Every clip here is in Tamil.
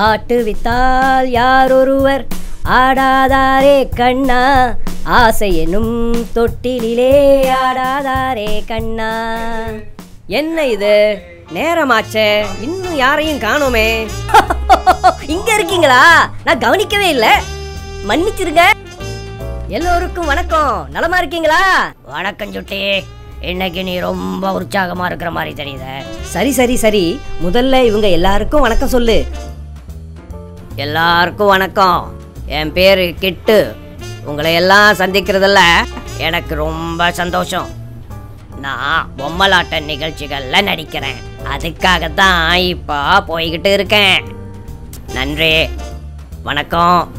ஆட்டு வித்தால் யாரொருவர் ஆடாதாரே கண்ணா? ஆசை எனும் தொட்டிலே ஆடாதாரே கண்ணா. என்ன இது? நேரமாச்சே. இன்னும் யாரையும் காணோமே. இங்க இருக்கீங்களா? நான் கவனிக்கவே இல்லை. மன்னிச்சிருங்க. எல்லோருக்கும் வணக்கம். நலமா இருக்கீங்களா? வணக்கம் சுட்டி. இன்னைக்கு நீ ரொம்ப உற்சாகமா இருக்கிற மாதிரி தெரியுது. சரி சரி சரி. முதல்ல இவங்க எல்லாருக்கும் வணக்கம் சொல்லு. எல்லாருக்கும் வணக்கம். என் பேர் கிட்டு. உங்களை எல்லாம் சந்திக்கிறதுல எனக்கு ரொம்ப சந்தோஷம். நான் பொம்மலாட்ட நிகழ்ச்சிகளில் நடிக்கிறேன். அதுக்காக தான் இப்போ போய்கிட்டு இருக்கேன். நன்றி. வணக்கம்.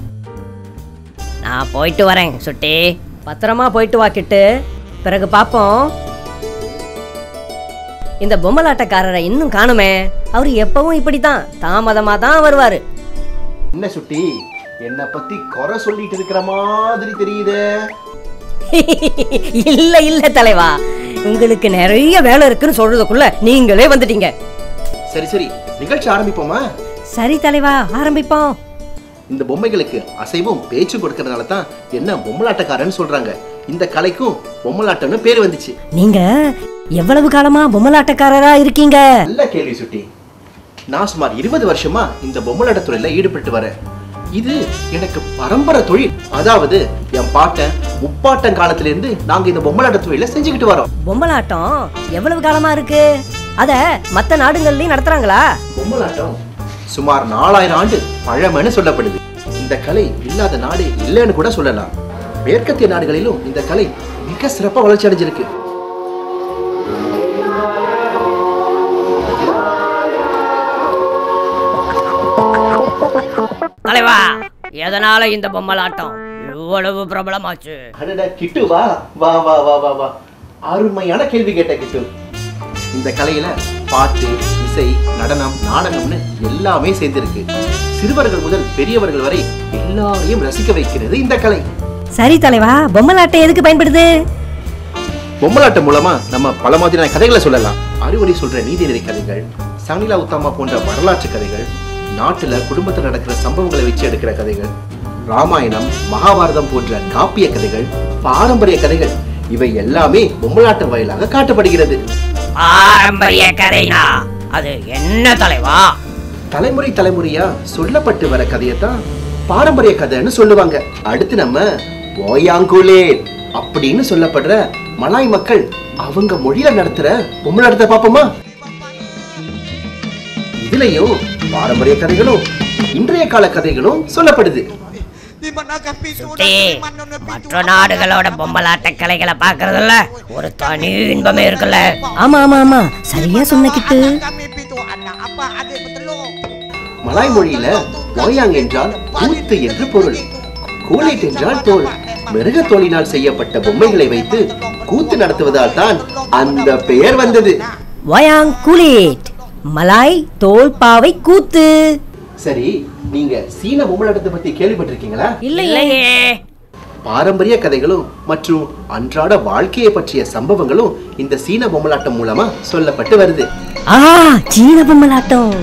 நான் போயிட்டு வரேன் சுட்டி. பத்திரமா போயிட்டு வா கிட்டு. பிறகு பார்ப்போம் இந்த பொம்மலாட்டக்காரரை இன்னும் காணுமே. அவர் எப்பவும் இப்படித்தான். தாமதமாக தான் வருவார். என்ன சுட்டி? என்னை பத்தி குறை சொல்லிட்டு இருக்கிற மாதிரி தெரியுதே. இல்ல இல்ல தலைவா. உங்களுக்கு நிறைய வேலை இருக்குன்னு சொல்றதுக்குள்ள நீங்களே வந்துட்டீங்க. சரி சரி. நிகழ்ச்சி ஆரம்பிப்போமா? சரி தலைவா ஆரம்பிப்போம். இந்த பொம்மைகளுக்கு அசைவும் பேச்சும் கொடுக்கறதுனால தான் என்ன பொம்மலாட்டக்காரன்னு சொல்றாங்க. இந்த கலைக்கும் பொம்மலாட்டம்னு பேர் வந்துச்சு. நீங்க எவ்வளவு காலமா பொம்மலாட்டக்காரரா இருக்கீங்க? நல்ல கேள்வி சுட்டி. நான் சுமார் இருபது வருஷமா இந்த பொம்மலாட்ட தொழில ஈடுபட்டு வரேன். இது எனக்கு பரம்பரை தொழில். அதாவது என் பாட்டன் முப்பாட்டன் காலத்துல இருந்து நாங்க இந்த பொம்மலாட்ட தொழில செஞ்சுக்கிட்டு வரோம். பொம்மலாட்டம் எவ்வளவு காலமா இருக்கு? அத மத்த நாடுகள்லயும் நடத்துறாங்களா? பொம்மலாட்டம் சுமார் நாலாயிரம் ஆண்டு பழமைன்னு சொல்லப்படுது. இந்த கலை இல்லாத நாடே இல்லைன்னு கூட சொல்லலாம். மேற்கத்திய நாடுகளிலும் இந்த கலை மிக சிறப்பா வளர்ச்சி அடைஞ்சிருக்கு. தலைவா எதனால இந்த பொம்மலாட்டம் இவ்வளவு பிரபலமாச்சு? அடடா கிட்டு வா வா வா வா வா வா. அருமையான கேள்வி கேட்ட கிட்டு. இந்த கலையில பாட்டு இசை நடனம் நாடகம்னு எல்லாமே சேர்ந்திருக்கு. சிறுவர்கள் முதல் பெரியவர்கள் வரை எல்லாரையும் ரசிக்க வைக்கிறது இந்த கலை. சரி தலைவா பொம்மலாட்டம் எதுக்கு பயன்படுது? பொம்மலாட்டம் மூலமா நம்ம பல மாதிரியான கதைகளை சொல்லலாம். அறிவுரை சொல்ற நீதிநெறி கதைகள் சனிலா உத்தாமா போன்ற வரலாற்று கதைகள் நாட்டுல குடும்பத்தில் நடக்கிற சம்பவங்களை வச்சு எடுக்கிற கதைகள் ராமாயணம் மகாபாரதம் போன்ற காப்பிய கதைகள் பாரம்பரிய கதைகள் இவை எல்லாமே பொம்மலாட்டம் வாயிலாக காட்டப்படுகிறது. பாரம்பரிய கதைனா? அது என்ன தலைவா? தலைமுறை தலைமுறையா சொல்லப்பட்டு வர கதையத்தான் பாரம்பரிய கதைன்னு சொல்லுவாங்க. அடுத்து நம்ம ஓயாங்குலே அப்படின்னு சொல்லப்படுற மலாய் மக்கள் அவங்க மொழியில நடத்துற பொம்மலாட்டத்தை பார்ப்போமா? இதுலயும் பாரம்பரிய கதைகளும் இன்றைய கால கதைகளும் சொல்லப்படுது. மற்ற நாடுகளோட பொம்மலாட்ட கலைகளை பாக்குறதுல ஒரு தனி இன்பமே இருக்குல்ல? ஆமா ஆமா ஆமா. சரியா சொன்ன கிட்டு மலாய் மொழியில ஓயாங் என்றால் கூத்து என்று பொருள். கூலைட் என்றால் தோல். மிருக தோலினால் செய்யப்பட்ட பொம்மைகளை வைத்து கூத்து நடத்துவதால் தான் அந்த பெயர் வந்தது. வயாங் குலேட் மலாய் தோல் பாவை கூத்து. சரி நீங்க சீன பொம்மலாட்டத்தை பத்தி கேள்விப்பட்டிருக்கீங்களா? இல்லையே. பாரம்பரிய கதைகளும் மற்றும் அன்றாட வாழ்க்கையை பற்றிய சம்பவங்களும் இந்த சீன பொம்மலாட்டம் மூலமா சொல்லப்பட்டு வருது. ஆ சீன பொம்மலாட்டம்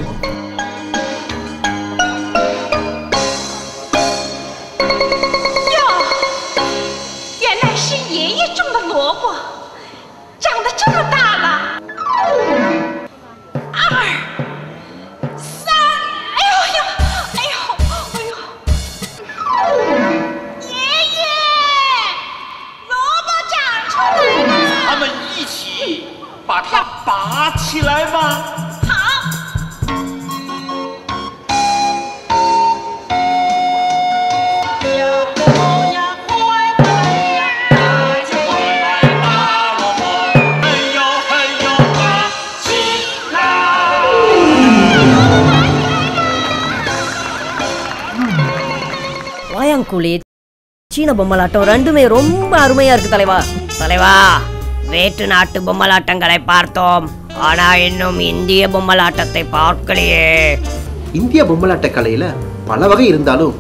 原把它拔起来吧。好。嘿呦嘿呦，拔起来！ வயாங் குலேட் சீன பொம்மலாட்டம் ரெண்டுமே ரொம்ப அருமையா இருக்கு தலைவா தலைவா வேற்று நாட்டு பொம்மலாட்டங்களை பார்த்தோம். ஆனா இன்னும் இந்திய பொம்மலாட்டத்தை பார்க்கலையே. இந்திய பொம்மலாட்ட கலையில பல வகை இருந்தாலும்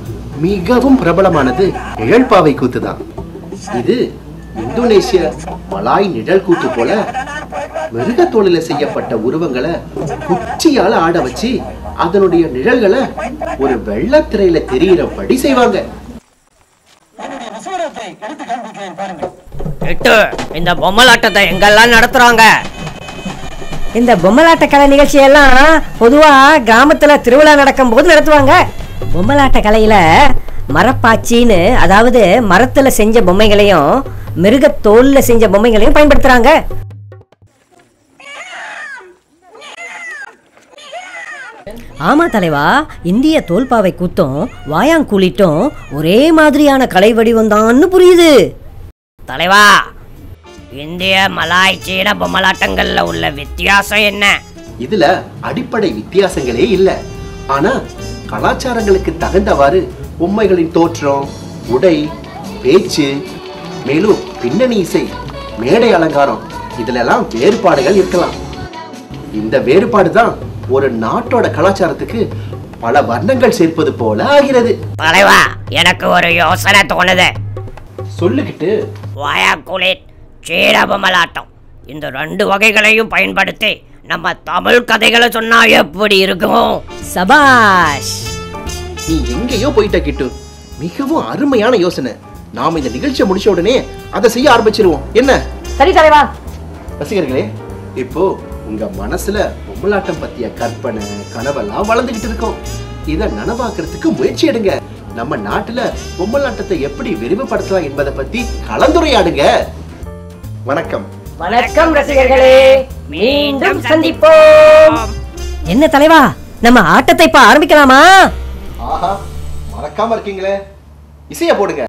மிகவும் பிரபலமானது நிழல்பாவை கூத்து தான் இது இந்தோனேசிய மலாய் நிழல் கூத்து போல மிருகத்தோலில செய்யப்பட்ட உருவங்களை குச்சியால ஆட வச்சு அதனுடைய நிழல்களை ஒரு வெள்ளத்திரையில தெரியிறபடி செய்வாங்க. எட்டு இந்த பொம்மலாட்டத்தை எங்கெல்லாம் நடத்துறாங்க? இந்த பொம்மலாட்ட கலை நிகழ்ச்சியெல்லாம் பொதுவா கிராமத்துல திருவிழா நடக்கும் போது நடத்துவாங்க. பொம்மலாட்ட கலையில மரப்பாச்சின்னு அதாவது மரத்துல செஞ்ச பொம்மைகளையும் மிருகத்தோல்ல செஞ்ச பொம்மைகளையும் பயன்படுத்துறாங்க. ஆமா தலைவா இந்திய தோல்பாவை கூத்தும் வாயாங்கூலிட்டும் ஒரே மாதிரியான கலை வடிவம் புரியுது. தலைவா! இந்திய மலாய் சீன பொம்மலாட்டங்கள்ல உள்ள வித்தியாசம் என்ன? இதுல அடிப்படை வித்தியாசங்களே இல்ல. ஆனா கலாச்சாரங்களுக்கு தகுந்தவாறு பொம்மைகளின் தோற்றம் உடை பேச்சு மேலும் பின்னணி இசை மேடை அலங்காரம் இதுலெல்லாம் வேறுபாடுகள் இருக்கலாம். இந்த வேறுபாடு தான் ஒரு நாட்டோட கலாச்சாரத்துக்கு பல வர்ணங்கள் சேர்ப்பது போல ஆகிறது. தலைவா எனக்கு ஒரு யோசனை தோணுது. சொல்லுகிட்டு வாயாக்குளிட் சீன பொம்மலாட்டம் இந்த ரெண்டு வகைகளையும் பயன்படுத்தி நம்ம தமிழ் கதைகளை சொன்னா எப்படி இருக்கும்? சபாஷ். நீ எங்கேயோ போயிட்ட கிட்டு. மிகவும் அருமையான யோசனை. நாம இந்த நிகழ்ச்சியை முடிச்ச உடனே அதை செய்ய ஆரம்பிச்சிருவோம். என்ன? சரி தலைவா. ரசிகர்களே இப்போ உங்க மனசுல பொம்மலாட்டம் பத்திய கற்பனை கனவெல்லாம் வளர்ந்துகிட்டு இருக்கும். இத நனவாக்குறதுக்கு முயற்சி எடுங்க. நம்ம நாட்டுல பொம்மலாட்டத்தை எப்படி விரிவுபடுத்தலாம் என்பதை பத்தி கலந்துரையாடுங்க. வணக்கம். வணக்கம் ரசிகர்களே. மீண்டும் சந்திப்போம். என்ன தலைவா நம்ம ஆட்டத்தை இப்ப ஆரம்பிக்கலாமா? ஆஹா மறக்காம இருக்கீங்களே. இசைய போடுங்க.